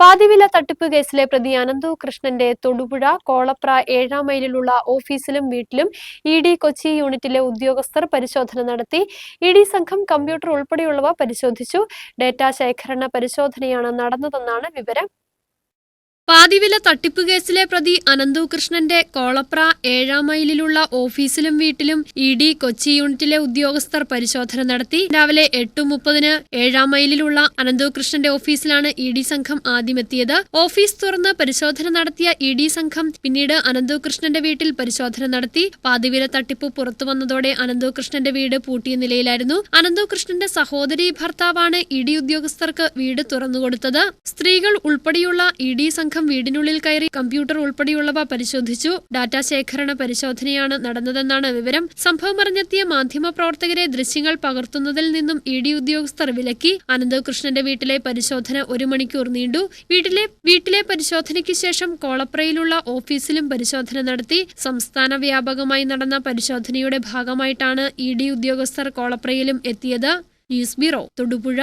പാതിവില തട്ടിപ്പ് കേസിലെ പ്രതി അനന്തു കൃഷ്ണന്റെ തൊടുപുഴ കോളപ്ര ഏഴാം മൈലിലുള്ള ഓഫീസിലും വീട്ടിലും ഇ ഡി കൊച്ചി യൂണിറ്റിലെ ഉദ്യോഗസ്ഥർ പരിശോധന നടത്തി. ഇ ഡി സംഘം കമ്പ്യൂട്ടർ ഉൾപ്പെടെയുള്ളവ പരിശോധിച്ചു. ഡേറ്റ ശേഖരണ പരിശോധനയാണ് നടന്നതെന്നാണ് വിവരം. പാതിവില തട്ടിപ്പ് കേസിലെ പ്രതി അനന്തു കൃഷ്ണന്റെ കോളപ്ര ഏഴാം മൈലിലുള്ള ഓഫീസിലും വീട്ടിലും ഇ ഡി കൊച്ചി യൂണിറ്റിലെ ഉദ്യോഗസ്ഥർ പരിശോധന നടത്തി. രാവിലെ എട്ട് മുപ്പതിന് ഏഴാം മൈലിലുള്ള അനന്തു കൃഷ്ണന്റെ ഓഫീസിലാണ് ഇ ഡി സംഘം ആദ്യമെത്തിയത്. ഓഫീസ് തുറന്ന് പരിശോധന നടത്തിയ ഇ ഡി സംഘം പിന്നീട് അനന്തു കൃഷ്ണന്റെ വീട്ടിൽ പരിശോധന നടത്തി. പാതിവില തട്ടിപ്പ് പുറത്തു വന്നതോടെ അനന്തു കൃഷ്ണന്റെ വീട് പൂട്ടിയ നിലയിലായിരുന്നു. അനന്തു കൃഷ്ണന്റെ സഹോദരി ഭർത്താവാണ് ഇ ഡി ഉദ്യോഗസ്ഥർക്ക് വീട് തുറന്നുകൊടുത്തത്. സ്ത്രീകൾ ഉൾപ്പെടെയുള്ള ഇ ഡി സംഘം വീടിനുള്ളിൽ കയറി കമ്പ്യൂട്ടർ ഉൾപ്പെടെയുള്ളവ പരിശോധിച്ചു. ഡാറ്റ ശേഖരണ പരിശോധനയാണ് നടന്നതെന്നാണ് വിവരം. സംഭവം അറിഞ്ഞെത്തിയ മാധ്യമപ്രവർത്തകരെ ദൃശ്യങ്ങൾ പകർത്തുന്നതിൽ നിന്നും ഇ ഡി ഉദ്യോഗസ്ഥർ വിലക്കി. അനന്തകൃഷ്ണന്റെ വീട്ടിലെ പരിശോധന ഒരു മണിക്കൂർ നീണ്ടു. വീട്ടിലെ വീട്ടിലെ പരിശോധനയ്ക്ക് ശേഷം കോളപ്രയിലുള്ള ഓഫീസിലും പരിശോധന നടത്തി. സംസ്ഥാന വ്യാപകമായി നടന്ന പരിശോധനയുടെ ഭാഗമായിട്ടാണ് ഇ ഡി ഉദ്യോഗസ്ഥർ കോളപ്രയിലും എത്തിയത്. News bureau Thodupuzha.